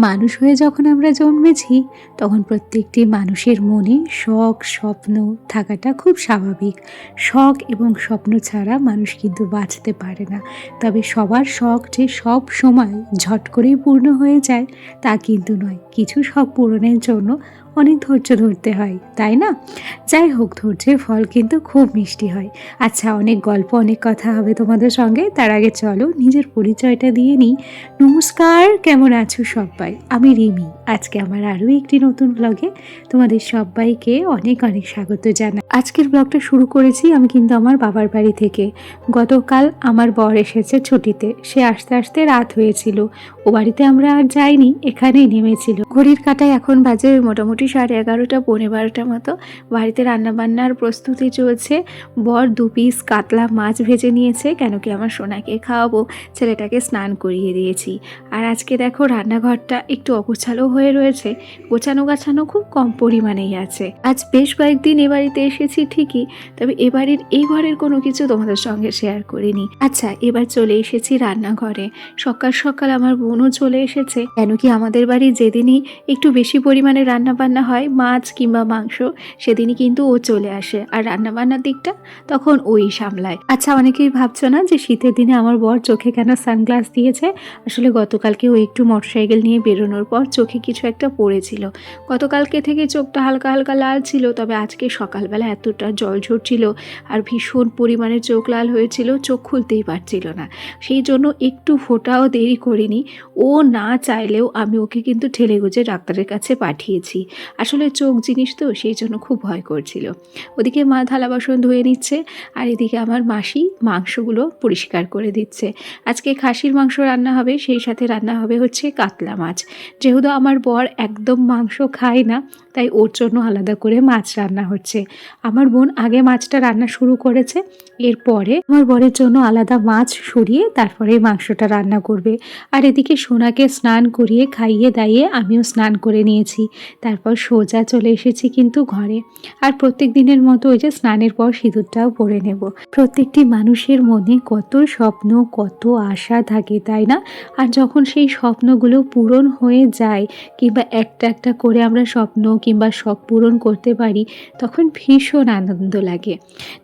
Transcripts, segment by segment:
মানুষ হয়ে যখন আমরা জন্মেছি, তখন প্রত্যেকটি মানুষের মনে শখ, স্বপ্ন থাকাটা খুব স্বাভাবিক। শখ এবং স্বপ্ন ছাড়া মানুষ কিন্তু বাঁচতে পারে না। তবে সবার শখ যে সব সময় ঝট করেই পূর্ণ হয়ে যায়, তা কিন্তু নয়। কিছু শখ পূরণের জন্য অনেক ধৈর্য ধরতে হয়, তাই না? যাই হোক, ধৈর্যের ফল কিন্তু খুব মিষ্টি হয়। আচ্ছা অনেক গল্প, অনেক কথা হবে তোমাদের সঙ্গে। তার আগে চলো, নিজের পরিচয়টা দিয়ে নিই। নমস্কার, কেমন আছো সবাই? আমি রিমি। আজকে আমার আরও একটি নতুন ব্লগে তোমাদের সবাইকে অনেক অনেক স্বাগত জানাই। আজকের ব্লগটা শুরু করেছি আমি কিন্তু আমার বাবার বাড়ি থেকে। গতকাল আমার বর এসেছে ছুটিতে। সে আসতে আসতে রাত হয়েছিল। ও বাড়িতে আমরা আর যাইনি, এখানেই নেমেছিল। ঘড়ির কাটায় এখন বাজে মোটামুটি সাড়ে এগারোটা, পৌনে বারোটা মতো। বাড়িতে রান্নাবান্নার প্রস্তুতি চলছে। বর দু পিস কাতলা মাছ ভেজে নিয়েছে, কেন কি আমার সোনাকে খাওয়াবো, ছেলেটাকে স্নান করিয়ে দিয়েছি। আর আজকে দেখো রান্নাঘরটা একটু অগোছালো হয়ে রয়েছে, গোছানো গাছানো খুব কম পরিমাণেই আছে। আজ বেশ কয়েকদিন এ বাড়িতে এসেছি ঠিকই, তবে এ বাড়ির এই ঘরের কোনো কিছু তোমাদের সঙ্গে শেয়ার করিনি। আচ্ছা এবার চলে এসেছি রান্নাঘরে। সকাল সকাল আমার বোনও চলে এসেছে, কেন কি আমাদের বাড়ি যেদিনই একটু বেশি পরিমাণে রান্না বান্না হয়, মাছ কিংবা মাংস, সেদিনই কিন্তু ও চলে আসে। আর রান্না বান্নার দিকটা তখন ওই সামলায়। আচ্ছা অনেকেই ভাবছ না যে শীতের দিনে আমার বর চোখে কেন সানগ্লাস দিয়েছে? আসলে গতকালকে ও একটু মোটরসাইকেল নিয়ে বেরোনোর পর চোখে কিছু একটা পড়েছিল। গতকালকে থেকে চোখটা হালকা হালকা লাল ছিল, তবে আজকে সকালবেলা এতটা জল ঝরছিল আর ভীষণ পরিমাণে চোখ লাল হয়েছিল, চোখ খুলতেই পারছিল না। সেই জন্য একটু ফোটাও দেরি করিনি। ও না চাইলেও আমি ওকে কিন্তু ঠেলে গুজে ডাক্তারের কাছে পাঠিয়েছি। আসলে চোখ জিনিস তো, সেই জন্য খুব ভয় করছিল। ওদিকে মা থালা বাসন ধুয়ে নিচ্ছে আর এদিকে আমার মাসি মাংসগুলো পরিষ্কার করে দিচ্ছে। আজকে খাসির মাংস রান্না হবে, সেই সাথে রান্না হবে হচ্ছে কাতলা মাছ। যেহেতু আমার বর একদম মাংস খায় না। তাই ওর জন্য আলাদা করে মাছ রান্না হচ্ছে। আমার বোন আগে মাছটা রান্না শুরু করেছে, এরপরে আমার বরের জন্য আলাদা মাছ সরিয়ে তারপরে মাংসটা রান্না করবে। আর এদিকে সোনাকে স্নান করিয়ে খাইয়ে দাইয়ে আমিও স্নান করে নিয়েছি। তারপর সোজা চলে এসেছি কিন্তু ঘরে। আর প্রত্যেক দিনের মতো ওই যে স্নানের পর সিঁদুরটাও পরে নেব। প্রত্যেকটি মানুষের মনে কত স্বপ্ন, কত আশা থাকে, তাই না? আর যখন সেই স্বপ্নগুলো পূরণ হয়ে যায়, কিংবা একটা একটা করে আমরা স্বপ্ন কিংবা শখ পূরণ করতে পারি, তখন ভীষণ আনন্দ লাগে।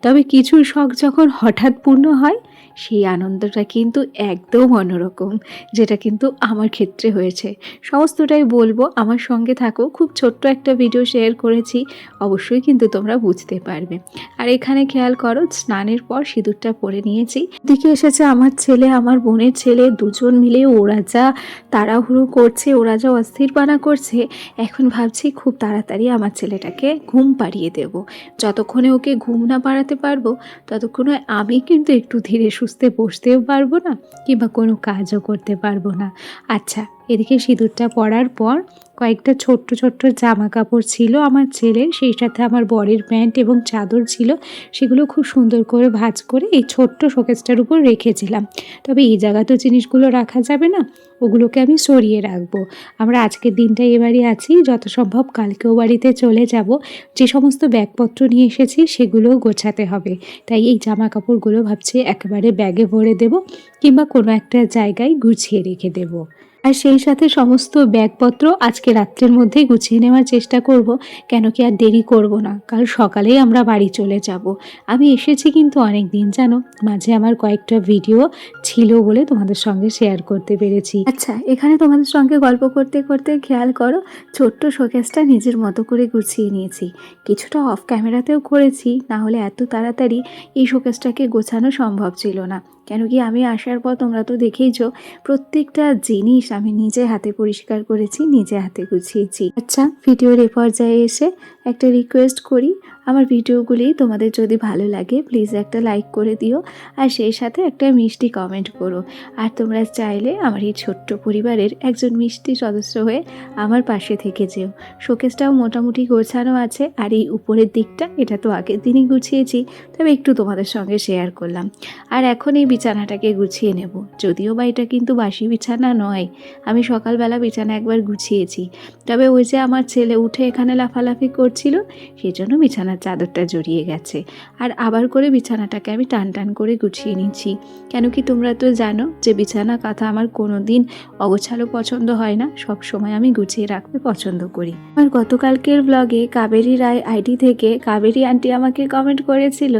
তবে কিছু শখ যখন হঠাৎ পূর্ণ হয় সেই আনন্দটা কিন্তু একদম অন্যরকম, যেটা কিন্তু আমার ক্ষেত্রে হয়েছে। সমস্তটাই বলব, আমার সঙ্গে থাকো। খুব ছোট্ট একটা ভিডিও শেয়ার করেছি, অবশ্যই কিন্তু তোমরা বুঝতে পারবে। আর এখানে খেয়াল করো, স্নানের পর সিঁদুরটা পরে নিয়েছি। দিকে এসেছে আমার ছেলে, আমার বোনের ছেলে, দুজন মিলে ওরা যা তাড়াহুড়ো করছে, ওরা যা অস্থিরপানা করছে, এখন ভাবছি খুব তাড়াতাড়ি আমার ছেলেটাকে ঘুম পাড়িয়ে দেব। যতক্ষণে ওকে ঘুম না পাড়াতে পারব, ততক্ষণে আমি কিন্তু একটু ধীরে সুস্থে বসতেও পারব না কিংবা কোনো কাজও করতে পারব না। আচ্ছা এদিকে সিঁদুরটা পড়ার পর কয়েকটা ছোট্ট ছোট্ট জামা কাপড় ছিল আমার ছেলের, সেই সাথে আমার বরের প্যান্ট এবং চাদর ছিল, সেগুলো খুব সুন্দর করে ভাঁজ করে এই ছোট্ট শোকেসটার উপর রেখেছিলাম। তবে এই জায়গা তো জিনিসগুলো রাখা যাবে না, ওগুলোকে আমি সরিয়ে রাখব। আমরা আজকের দিনটা এবারে আছি যত সম্ভব কালকেও বাড়িতে চলে যাব। যে সমস্ত ব্যাগপত্র নিয়ে এসেছি, সেগুলোও গোছাতে হবে। তাই এই জামা কাপড়গুলো ভাবছি একেবারে ব্যাগে ভরে দেব কিংবা কোনো একটা জায়গায় গুছিয়ে রেখে দেবো। আর সেই সাথে সমস্ত ব্যাগপত্র আজকে রাত্রের মধ্যেই গুছিয়ে নেওয়ার চেষ্টা করব, কেন কি আর দেরি করব না। কাল সকালেই আমরা বাড়ি চলে যাব। আমি এসেছি কিন্তু অনেক দিন জানো? মাঝে আমার কয়েকটা ভিডিও ছিল বলে তোমাদের সঙ্গে শেয়ার করতে পেরেছি। আচ্ছা এখানে তোমাদের সঙ্গে গল্প করতে করতে খেয়াল করো, ছোট্ট শোকেসটা নিজের মতো করে গুছিয়ে নিয়েছি। কিছুটা অফ ক্যামেরাতেও করেছি, না হলে এত তাড়াতাড়ি এই শোকেসটাকে গোছানো সম্ভব ছিল না। কেন কি আমি আসার পর তোমরা তো দেখেইছো, প্রত্যেকটা জিনিস আমি নিজে হাতে পরিষ্কার করেছি, নিজে হাতে গুছিয়েছি। আচ্ছা ভিডিওর এ পর্যায়ে এসে একটা রিকোয়েস্ট করি। আমার ভিডিওগুলি তোমাদের যদি ভালো লাগে প্লিজ একটা লাইক করে দিও। আর সেই সাথে একটা মিষ্টি কমেন্ট করো। আর তোমরা চাইলে আমার এই ছোট্ট পরিবারের একজন মিষ্টি সদস্য হয়ে আমার পাশে থেকে যেও। শোকেসটাও মোটামুটি গোছানো আছে, আর এই উপরের দিকটা, এটা তো আগের দিনই গুছিয়েছি, তবে একটু তোমাদের সঙ্গে শেয়ার করলাম। আর এখন এই বিছানাটাকে গুছিয়ে নেব। যদিও বা এটা কিন্তু বাসি বিছানা নয়, আমি সকালবেলা বিছানা একবার গুছিয়েছি। তবে ওই যে আমার ছেলে উঠে এখানে লাফালাফি করছিল সেই জন্য বিছানা আমার চাদরটা জড়িয়ে গেছে। আর আবার করে বিছানাটাকে আমি টান টান করে গুছিয়ে নিচ্ছি। কেন কি তোমরা তো জানো যে বিছানা কাঁথা আমার কোনো দিন অগোছালো পছন্দ হয় না, সব সময় আমি গুছিয়ে রাখতে পছন্দ করি। আমার গতকালকের ব্লগে কাবেরী রায় আইডি থেকে কাবেরী আন্টি আমাকে কমেন্ট করেছিল,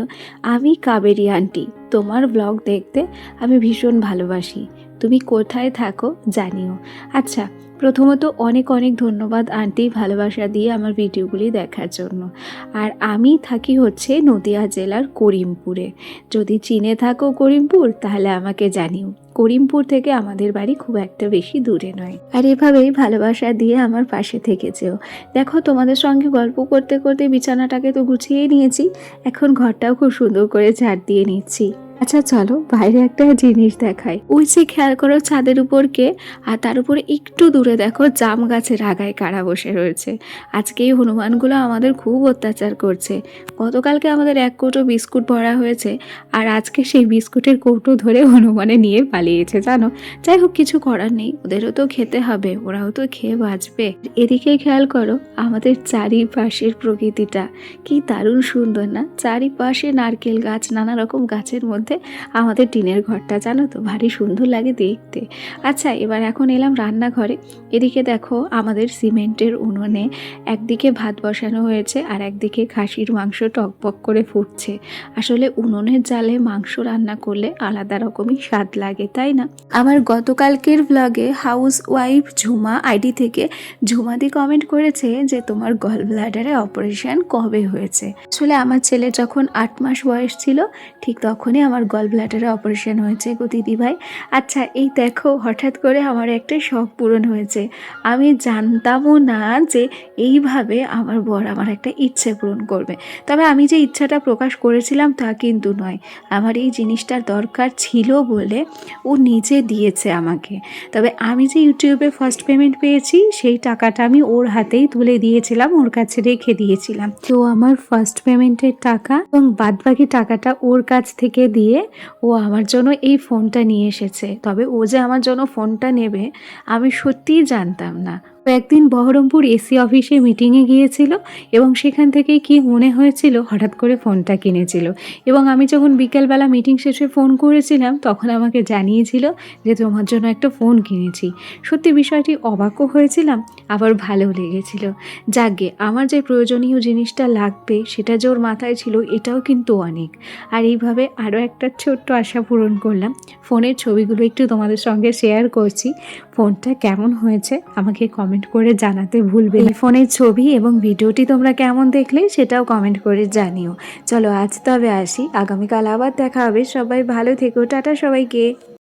আমি কাবেরী আন্টি তোমার ব্লগ দেখতে আমি ভীষণ ভালোবাসি। তুমি কোথায় থাকো জানিও। আচ্ছা প্রথমত অনেক অনেক ধন্যবাদ আন্টি ভালোবাসা দিয়ে আমার ভিডিওগুলি দেখার জন্য। আর আমি থাকি হচ্ছে নদিয়া জেলার করিমপুরে। যদি চিনে থাকো করিমপুর, তাহলে আমাকে জানিও। করিমপুর থেকে আমাদের বাড়ি খুব একটা বেশি দূরে নয়। আর এভাবেই ভালোবাসা দিয়ে আমার পাশে থেকেছেও দেখো, তোমাদের সঙ্গে গল্প করতে করতে বিছানাটাকে তো গুছিয়ে নিয়েছি। এখন ঘরটাও খুব সুন্দর করে ঝাড় দিয়ে নিচ্ছি। আচ্ছা চলো বাইরে একটা জিনিস দেখাই। ওই যে খেয়াল করো ছাদের উপর কে, আর তার উপরে একটু দূরে দেখো জাম গাছের আগায় কারা বসে রয়েছে। আজকে এই হনুমানগুলো আমাদের খুব অত্যাচার করছে। গতকালকে আমাদের এক কৌটো বিস্কুট ভরা হয়েছে, আর আজকে সেই বিস্কুটের কৌটো ধরে হনুমানে নিয়ে পালিয়েছে, জানো? যাই হোক, কিছু করার নেই, ওদেরও তো খেতে হবে, ওরাও তো খেয়ে বাঁচবে। এদিকে খেয়াল করো আমাদের চারিপাশের প্রকৃতিটা, কি দারুণ সুন্দর না? চারিপাশে নারকেল গাছ, নানা রকম গাছের মধ্যে আমাদের টিনের ঘরটা জানো তো? ভারী সুন্দর লাগে দেখতে। আচ্ছা এবার এখন এলাম রান্নাঘরে। এদিকে দেখো আমাদের সিমেন্টের উনুনে একদিকে ভাত বসানো হয়েছে আর একদিকে খাসির মাংস টকবক করে ফুটছে। আসলে উনুনের জালে মাংস রান্না করলে আলাদা রকমই স্বাদ লাগে, তাই না? আমার গতকালকের ব্লগে হাউস ওয়াইফ ঝুমা আইডি থেকে ঝুমাদি কমেন্ট করেছে যে তোমার গল ব্লাডারে অপারেশন কবে হয়েছে? আসলে আমার ছেলে যখন আট মাস বয়স ছিল, ঠিক তখনই আমার গল ব্লাডারে অপারেশন হয়েছে গো দিদি ভাই। আচ্ছা এই দেখো, হঠাৎ করে আমার একটা শখ পূরণ হয়েছে। আমি জানতামও না যে এইভাবে আমার বর আমার একটা ইচ্ছে পূরণ করবে। তবে আমি যে ইচ্ছাটা প্রকাশ করেছিলাম তা কিন্তু নয়। আমার এই জিনিসটার দরকার ছিল বলে ও নিজে দিয়েছে আমাকে। তবে আমি যে ইউটিউবে ফার্স্ট পেমেন্ট পেয়েছি, সেই টাকাটা আমি ওর হাতেই তুলে দিয়েছিলাম, ওর কাছে রেখে দিয়েছিলাম। তো আমার ফার্স্ট পেমেন্টের টাকা এবং বাদবাকি টাকাটা ওর কাছ থেকে দিয়ে ও আমার জন্য এই ফোনটা নিয়ে এসেছে। তবে ও যে আমার জন্য ফোনটা নেবে, আমি সত্যিই জানতাম না। ও একদিন বহরমপুর এসি অফিসে মিটিংয়ে গিয়েছিল এবং সেখান থেকে কি মনে হয়েছিল হঠাৎ করে ফোনটা কিনেছিল। এবং আমি যখন বিকেলবেলা মিটিং শেষে ফোন করেছিলাম, তখন আমাকে জানিয়েছিল যে তোমার জন্য একটা ফোন কিনেছি। সত্যি বিষয়টি অবাকও হয়েছিলাম, আবার ভালোও লেগেছিল। যাকগে আমার যে প্রয়োজনীয় জিনিসটা লাগবে, সেটা যে ওর মাথায় ছিল, এটাও কিন্তু অনেক। আর এইভাবে আরও একটা ছোট্ট আশা পূরণ করলাম। ফোনের ছবিগুলো একটু তোমাদের সঙ্গে শেয়ার করছি। ফোনটা কেমন হয়েছে, আমাকে কমেন্ট করে জানাতে ভুলবে না। ফোনের ছবি এবং ভিডিওটি তোমরা কেমন দেখলে সেটাও কমেন্ট করে জানিও। চলো আজ তবে আসি। আগামীকাল আবার দেখা হবে। সবাই ভালো থেকো। টাটা সবাইকে।